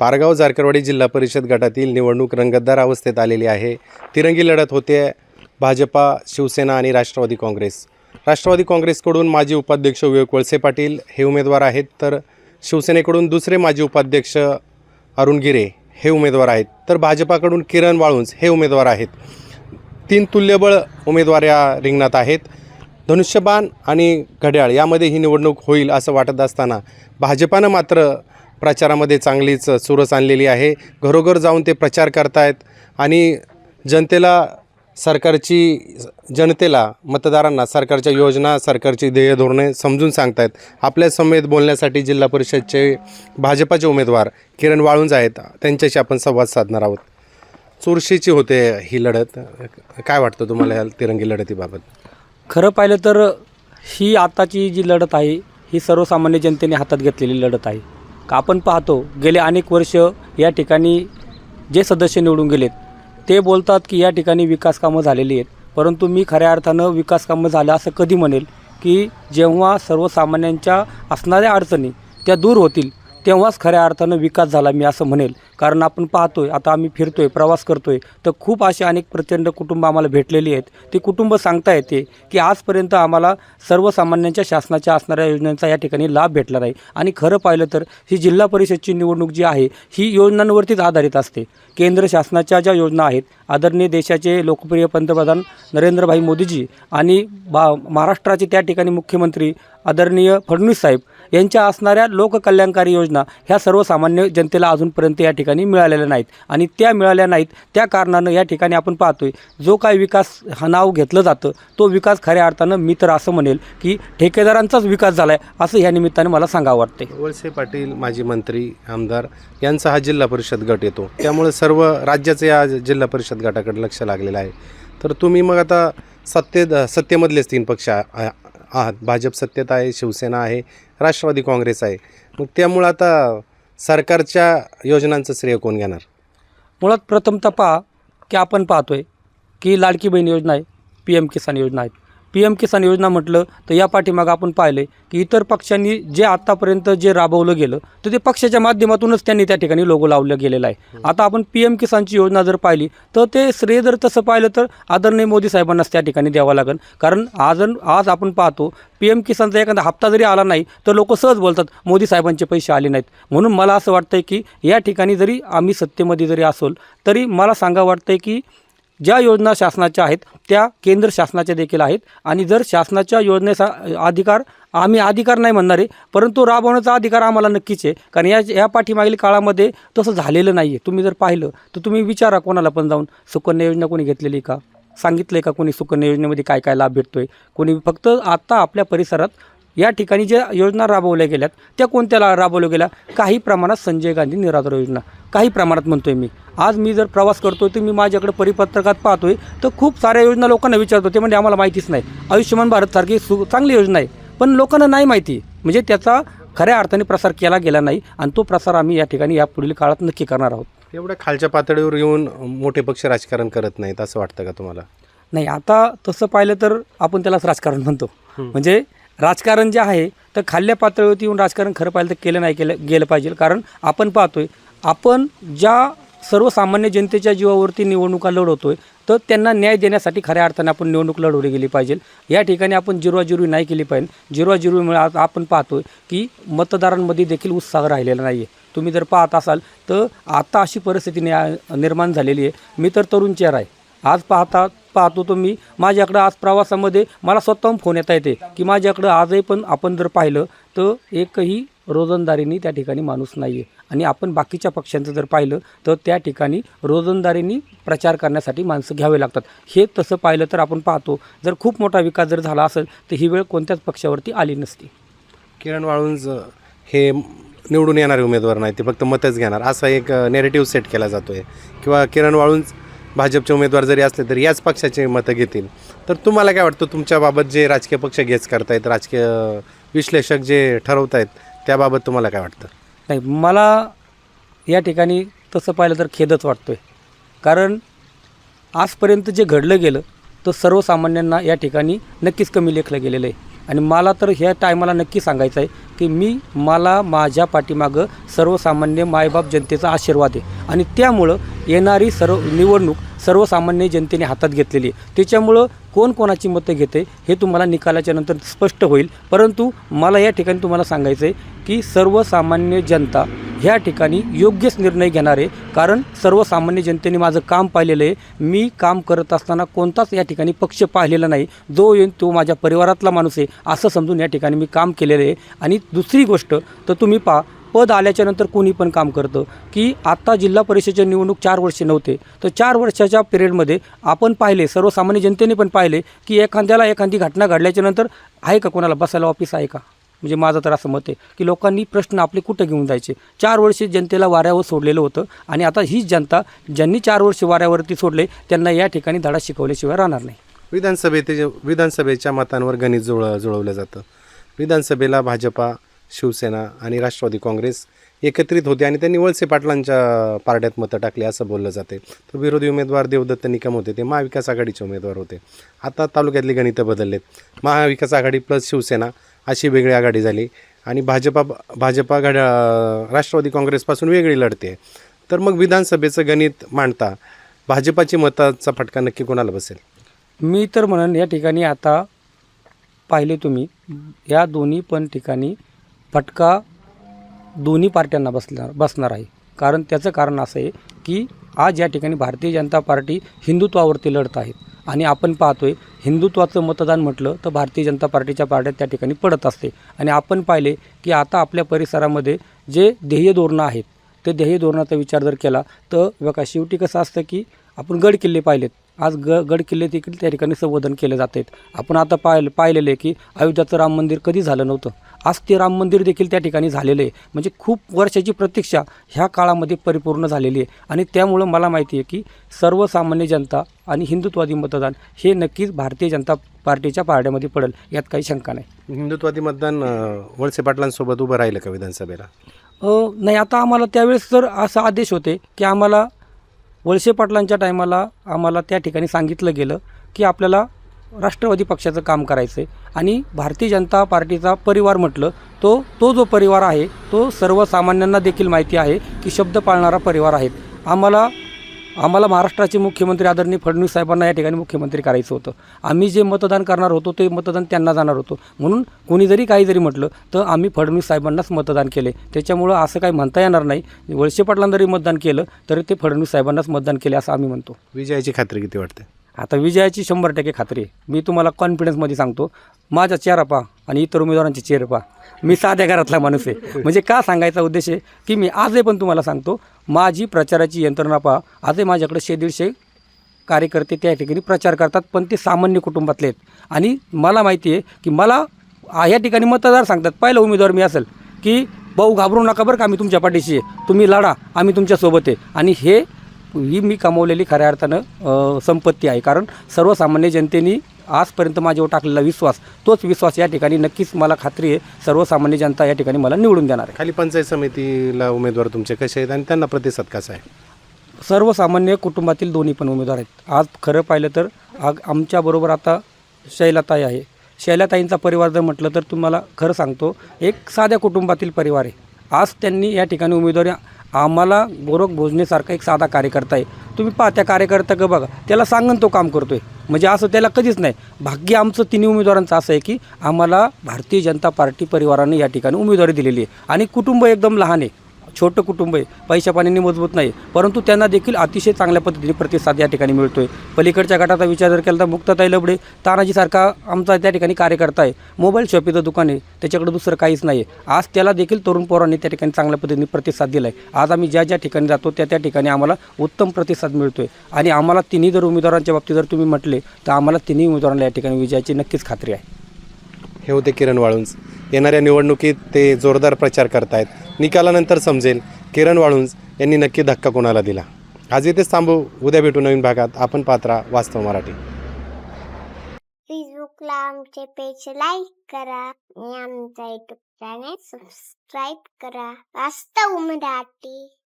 पारगाव जारकरवाडी जिल्हा परिषद गटातील निवडणूक रंगतदार अवस्थेत आलेली आहे. तिरंगी लढत होते. भाजपा शिवसेना आणि राष्ट्रवादी काँग्रेस. राष्ट्रवादी काँग्रेसकडून माजी उपाध्यक्ष विवेक वळसे पाटील हे उमेदवार आहेत तर शिवसेनेकडून दुसरे माजी उपाध्यक्ष अरुण गिरे हे उमेदवार आहेत तर भाजपाकडून किरण वाळुंज हे उमेदवार आहेत. तीन तुल्यबळ उमेदवार या रिंगणात आहेत. धनुष्यबाण आणि घड्याळ यामध्ये ही निवडणूक होईल असं वाटत असताना भाजपानं मात्र प्रचारामध्ये चांगलीच चुरस आणलेली आहे. घरोघर जाऊन ते प्रचार करतायत आणि जनतेला सरकारची जनतेला मतदारांना सरकारच्या योजना सरकारची ध्येय धोरणे समजून सांगतायत. आपल्या समेत बोलण्यासाठी जिल्हा परिषदचे भाजपाचे उमेदवार किरण वाळुंज आहेत. त्यांच्याशी आपण संवाद साधणार आहोत. चुरशीची होते ही लढत. काय वाटतं तुम्हाला या तिरंगी लढतीबाबत? खरं पाहिलं तर ही आताची जी लढत आहे ही सर्वसामान्य जनतेने हातात घेतलेली लढत आहे. आपण पाहतो गेले अनेक वर्ष या ठिकाणी जे सदस्य निवडून गेलेत ते बोलतात की या ठिकाणी विकास कामं झालेली आहेत. परंतु मी खऱ्या अर्थानं विकास कामं झालं असं कधी म्हणेल की जेव्हा सर्वसामान्यांच्या असणाऱ्या अडचणी त्या दूर होतील तेव्हाच खऱ्या अर्थानं विकास झाला मी असं म्हणेल. कारण आपण पाहतोय आता आम्ही फिरतोय प्रवास करतोय तर खूप असे अनेक प्रचंड कुटुंब आम्हाला भेटलेली आहेत. ती कुटुंब सांगता येते की आजपर्यंत आम्हाला सर्वसामान्यांच्या शासनाच्या असणाऱ्या योजनांचा या ठिकाणी लाभ भेटला नाही. आणि खरं पाहिलं तर ही जिल्हा परिषदची निवडणूक जी आहे ही योजनांवरतीच आधारित असते. केंद्र शासनाच्या ज्या योजना आहेत आदरणीय देशाचे लोकप्रिय पंतप्रधान नरेंद्रभाई मोदीजी आणि बा महाराष्ट्राचे त्या ठिकाणी मुख्यमंत्री आदरणीय फडणवीस साहेब यांच्या असणाऱ्या लोककल्याणकारी योजना ह्या सर्वसामान्य जनतेला अजूनपर्यंत या ठिकाणी मिळालेल्या नाहीत. आणि त्या मिळाल्या नाहीत त्या कारणानं या ठिकाणी आपण पाहतोय जो काय विकास हा नाव घेतलं जातं तो विकास खऱ्या अर्थानं मी तर असं म्हणेल की ठेकेदारांचाच विकास झाला आहे असं ह्या निमित्ताने मला सांगावं वाटते वळसे पाटील माजी मंत्री आमदार यांचा हा जिल्हा परिषद गट येतो. त्यामुळे सर्व राज्याचं या जिल्हा परिषद गटाकडे लक्ष लागलेलं आहे. तर तुम्ही मग आता सत्ते सत्तेमधलेच तीन पक्ष आहात भाजप सत्तेत आहे शिवसेना आहे राष्ट्रवादी काँग्रेस आहे. मग त्यामुळं आता सरकारच्या योजनांचं श्रेय कोण घेणार? मुळात प्रथमतः पहा की आपण पाहतोय की लाडकी बहीण योजना आहे पी एम किसान योजना आहेत पी एम किसान योजना म्हटलं तर या पाठीमागं आपण पाहिलं की इतर पक्षांनी जे आत्तापर्यंत जे राबवलं गेलं तर ते पक्षाच्या माध्यमातूनच त्यांनी त्या ठिकाणी लोगो लावलं गेलेलं आहे. आता आपण पी एम किसानची योजना जर पाहिली तर ते श्रेय जर तसं पाहिलं तर आदरणीय मोदी साहेबांनाच त्या ठिकाणी द्यावं लागेल. कारण आज आज आपण पाहतो पी एम किसानचा एखादा हप्ता जरी आला नाही तर लोक सहज बोलतात मोदी साहेबांचे पैसे आले नाहीत. म्हणून मला असं वाटतंय की या ठिकाणी जरी आम्ही सत्तेमध्ये जरी असोल तरी मला सांगा वाटतंय की ज्या योजना शासनाच्या आहेत त्या केंद्र शासनाच्या देखील आहेत. आणि जर शासनाच्या योजनेचा अधिकार आम्ही अधिकार नाही म्हणणार आहे परंतु राबवण्याचा अधिकार आम्हाला नक्कीच आहे. कारण या या पाठीमागील काळामध्ये तसं झालेलं नाही आहे तुम्ही जर पाहिलं तर तुम्ही विचारा कोणाला पण जाऊन सुकन्या योजना कोणी घेतलेली का? सांगितलं आहे का कोणी सुकन्या योजनेमध्ये काय काय लाभ भेटतो आहे कोणी फक्त आत्ता आपल्या परिसरात या ठिकाणी ज्या योजना राबवल्या गेल्यात त्या कोणत्या राबवल्या गेल्या? काही प्रमाणात संजय गांधी निराधार योजना. काही प्रमाणात म्हणतोय मी. आज मी जर प्रवास करतोय तर मी माझ्याकडे परिपत्रकात पाहतोय तर खूप साऱ्या योजना लोकांना विचारतो ते म्हणजे आम्हाला माहितीच नाही. आयुष्यमान भारतसारखी सु चांगली योजना आहे. पण लोकांना नाही माहिती. म्हणजे त्याचा खऱ्या अर्थाने प्रसार केला गेला नाही आणि तो प्रसार आम्ही या ठिकाणी या पुढील काळात नक्की करणार आहोत. एवढ्या खालच्या पातळीवर येऊन मोठे पक्ष राजकारण करत नाहीत असं वाटतं का तुम्हाला? नाही आता तसं पाहिलं तर आपण त्यालाच राजकारण म्हणतो. म्हणजे राजकारण जे आहे तर खाल्ल्या पातळीवरती येऊन राजकारण खरं पाहिलं तर केलं नाही केलं गेलं पाहिजे. कारण आपण पाहतोय आपण ज्या सर्वसामान्य जनतेच्या जीवावरती निवडणुका लढवतोय तर त्यांना न्याय देण्यासाठी खऱ्या अर्थाने आपण निवडणूक लढवली गेली पाहिजे. या ठिकाणी आपण जिरवाजिरवी नाही केली पाहिजे. जिरवाजिरवीमुळे आज आपण पाहतोय की मतदारांमध्ये देखील उत्साह राहिलेला नाही आहे तुम्ही जर पाहत असाल तर आता अशी परिस्थिती न्या- निर्माण झालेली आहे. मी तर तरुण चेहरा आहे. आज पाहता पाहतो तो मी. माझ्याकडं आज प्रवासामध्ये मला स्वतःहून फोन येता येते की माझ्याकडं आजही पण आपण जर पाहिलं तर एकही रोजंदारीनी त्या ठिकाणी माणूस नाही आहे आणि आपण बाकीच्या पक्षांचं जर पाहिलं तर त्या ठिकाणी रोजंदारीनी प्रचार करण्यासाठी माणसं घ्यावे लागतात. हे तसं पाहिलं तर आपण पाहतो जर खूप मोठा विकास जर झाला असेल तर ही वेळ कोणत्याच पक्षावरती आली नसती. किरण वाळुंज हे निवडून येणारे उमेदवार नाही ते फक्त मतच घेणार. असा एक नेरेटिव्ह सेट केला जातो आहे किंवा किरण वाळुंज भाजपचे उमेदवार जरी असले तरी याच पक्षाचे मतं घेतील. तर तुम्हाला काय वाटतं तुमच्याबाबत जे राजकीय पक्ष घेच करतायत राजकीय विश्लेषक जे ठरवत आहेत त्याबाबत तुम्हाला काय वाटतं? नाही मला या ठिकाणी तसं पाहिलं तर खेदच वाटतोय. कारण आजपर्यंत जे घडलं गेलं तर सर्वसामान्यांना या ठिकाणी नक्कीच कमी लेखलं गेलेलं आहे. आणि मला तर ह्या टायमाला नक्की सांगायचं आहे की मी मला माझ्या पाठीमागं सर्वसामान्य मायबाप जनतेचा आशीर्वाद आहे. आणि त्यामुळं येणारी सर्व निवडणूक सर्वसामान्य जनतेने हातात घेतलेली आहे. त्याच्यामुळं कोण कोणाची मतं घेते हे तुम्हाला निकालाच्या नंतर स्पष्ट होईल. परंतु मला या ठिकाणी तुम्हाला सांगायचं आहे की सर्वसामान्य जनता ह्या ठिकाणी योग्यच निर्णय घेणार आहे. कारण सर्वसामान्य जनतेने माझं काम पाहिलेलं आहे. मी काम करत असताना कोणताच या ठिकाणी पक्ष पाहिलेला नाही. जो येईल तो माझ्या परिवारातला माणूस आहे. असं समजून या ठिकाणी मी काम केलेलं आहे. आणि दुसरी गोष्ट तर तुम्ही पहा पद आल्याच्यानंतर कोणी पण काम करतं. की आत्ता जिल्हा परिषदेच्या निवडणूक चार वर्षे नव्हते. तर चार वर्षाच्या पिरियडमध्ये आपण पाहिले सर्वसामान्य जनतेने पण पाहिले की एखाद्याला एखादी घटना घडल्याच्यानंतर आहे का कोणाला बसायला ऑफिस आहे का? म्हणजे माझं तर असं मत आहे की लोकांनी प्रश्न आपले कुठं घेऊन जायचे? चार वर्षे जनतेला वाऱ्यावर सोडलेलं होतं आणि आता हीच जनता ज्यांनी चार वर्षे वाऱ्यावरती सोडले त्यांना या ठिकाणी धडा शिकवल्याशिवाय राहणार नाही. विधानसभेत विधानसभेच्या मतांवर गणित जुळ जुळवलं जातं. विधानसभेला भाजपा शिवसेना आणि राष्ट्रवादी काँग्रेस एकत्रित होते आणि त्यांनी वळसे पाटलांच्या पारड्यात मतं टाकली असं बोललं जाते. तर विरोधी उमेदवार देवदत्त निकम होते ते महाविकास आघाडीचे उमेदवार होते. आता तालुक्यातली गणितं बदललेत. महाविकास आघाडी प्लस शिवसेना अशी वेगळी आघाडी झाली आणि भाजपा भाजपा घड राष्ट्रवादी काँग्रेसपासून वेगळी लढते. तर मग विधानसभेचं गणित मांडता भाजपाची मताचा फटका नक्की कोणाला बसेल? मी तर म्हणन या ठिकाणी आता पाहिले तुम्ही या दोन्ही पण ठिकाणी फटका दोन्ही पार्ट्यांना बसणार बसणार आहे. कारण त्याचं कारण असं आहे की आज या ठिकाणी भारतीय जनता पार्टी हिंदुत्वावरती लढत आहेत आणि आपण पाहतोय हिंदुत्वाचं मतदान म्हटलं तर भारतीय जनता पार्टीच्या पार्ट्यात त्या ठिकाणी पडत असते. आणि आपण पाहिले की आता आपल्या परिसरामध्ये जे ध्येय धोरणं आहेत ते ध्येय धोरणाचा विचार जर केला तर बघा शेवटी कसं असतं की आपण गड किल्ले पाहिलेत. आज ग गड किल्ले देखील त्या ठिकाणी संबोधन केले जात आहेत. आपण आता पाहिलं पाहिलेलं आहे की अयोध्याचं राम मंदिर कधी झालं नव्हतं? आज ते राम मंदिर देखील त्या ठिकाणी झालेलं आहे. म्हणजे खूप वर्षाची प्रतीक्षा ह्या काळामध्ये परिपूर्ण झालेली आहे. आणि त्यामुळं मला माहिती आहे की सर्वसामान्य जनता आणि हिंदुत्वादी मतदान हे नक्कीच भारतीय जनता पार्टीच्या पारड्यामध्ये पडेल यात काही शंका नाही. हिंदुत्वादी मतदान वळसे पाटलांसोबत उभं राहिलं का विधानसभेला? नाही आता आम्हाला त्यावेळेस जर असा आदेश होते की आम्हाला वळसे पाटलांच्या टायमाला आम्हाला त्या ठिकाणी सांगितलं गेलं की आपल्याला राष्ट्रवादी पक्षाचं काम करायचं आहे आणि भारतीय जनता पार्टीचा परिवार म्हटलं तो तो जो परिवार आहे तो सर्वसामान्यांना देखील माहिती आहे की शब्द पाळणारा परिवार आहेत. आम्हाला आम्हाला महाराष्ट्राचे मुख्यमंत्री आदरणीय फडणवीस साहेबांना या ठिकाणी मुख्यमंत्री करायचं होतं. आम्ही जे मतदान करणार होतो ते मतदान त्यांना जाणार होतो. म्हणून कोणी जरी काही जरी म्हटलं तर आम्ही फडणवीस साहेबांनाच मतदान केले त्याच्यामुळं असं काही म्हणता येणार नाही. वळसे पाटलांना जरी मतदान केलं तरी ते फडणवीस साहेबांनाच मतदान केले असं आम्ही म्हणतो. विजयाची खात्री किती वाटते? आता विजयाची शंभर टक्के खात्री आहे. मी तुम्हाला कॉन्फिडन्समध्ये सांगतो माझा चेहरा पहा आणि इतर उमेदवारांचे चेहरे पहा. मी साध्या घरातला माणूस आहे. म्हणजे का सांगायचा उद्देश आहे की मी आजही पण तुम्हाला सांगतो माझी प्रचाराची यंत्रणा पहा. आजही माझ्याकडे शे दीडशे कार्यकर्ते त्या ठिकाणी प्रचार करतात पण ते सामान्य कुटुंबातले आहेत. आणि मला माहिती आहे की मला आ- या ठिकाणी मतदार सांगतात पहिला उमेदवार मी असेल की भाऊ घाबरू नका बरं का आम्ही तुमच्या पाठीशी आहे. तुम्ही लढा आम्ही तुमच्यासोबत आहे. आणि हे ही मी कमवलेली खऱ्या अर्थानं संपत्ती आहे. कारण सर्वसामान्य जनतेने आजपर्यंत माझ्यावर टाकलेला विश्वास तोच विश्वास या ठिकाणी नक्कीच मला खात्री आहे. सर्वसामान्य जनता या ठिकाणी मला निवडून देणार आहे. खाली पंचायत समितीला उमेदवार तुमचे कसे आहेत आणि त्यांना प्रतिसाद कसा आहे? सर्वसामान्य कुटुंबातील दोन्ही पण उमेदवार आहेत. आज खरं पाहिलं तर आग आमच्याबरोबर आता शैलाताई आहे. शैलाताईंचा परिवार जर म्हटलं तर तुम्हाला खरं सांगतो एक साध्या कुटुंबातील परिवार आहे. आज त्यांनी या ठिकाणी उमेदवारी आम्हाला गोरख भोजनेसारखा एक साधा कार्यकर्ता आहे. तुम्ही पहा त्या कार्यकर्ता का बघा त्याला सांगून तो काम करतो आहे म्हणजे असं त्याला कधीच नाही. भाग्य आमचं तिन्ही उमेदवारांचं असं आहे की आम्हाला भारतीय जनता पार्टी परिवाराने या ठिकाणी उमेदवारी दिलेली आहे. आणि कुटुंब एकदम लहान आहे. छोटं कुटुंब आहे. पैशा पाण्याने मजबूत नाही. परंतु त्यांना देखील अतिशय चांगल्या पद्धतीने प्रतिसाद या ठिकाणी मिळतोय. पलीकडच्या गटाचा विचार जर केला तर मुक्ताताई लबडे तानाजीसारखा आमचा त्या ठिकाणी कार्यकर्ता आहे. मोबाईल शॉपीचं दुकान आहे. त्याच्याकडे दुसरं काहीच नाही आहे आज त्याला देखील तरुण पोरांनी त्या ठिकाणी चांगल्या पद्धतीने प्रतिसाद दिला आहे आज आम्ही ज्या ज्या ठिकाणी जातो त्या त्या ठिकाणी आम्हाला उत्तम प्रतिसाद मिळतोय. आणि आम्हाला तिन्ही जर उमेदवारांच्या बाबतीत जर तुम्ही म्हटले तर आम्हाला तिन्ही उमेदवारांना या ठिकाणी विजयाची नक्कीच खात्री आहे. हे होते किरण वाळुंज. येणाऱ्या निवडणुकीत ते जोरदार प्रचार करतायत. निकालानंतर समजेल. किरण वाळुंज यांनी नक्की धक्का कोणाला दिला? आज इथेच थांबू. उद्या भेटू नवीन भागात. आपण पात्रा वास्तव मराठी. फेसबुकला आमचे पेज लाईक करा आणि आमचा युट्यूब चॅनेल सबस्क्राईब करा. वास्तव मराठी.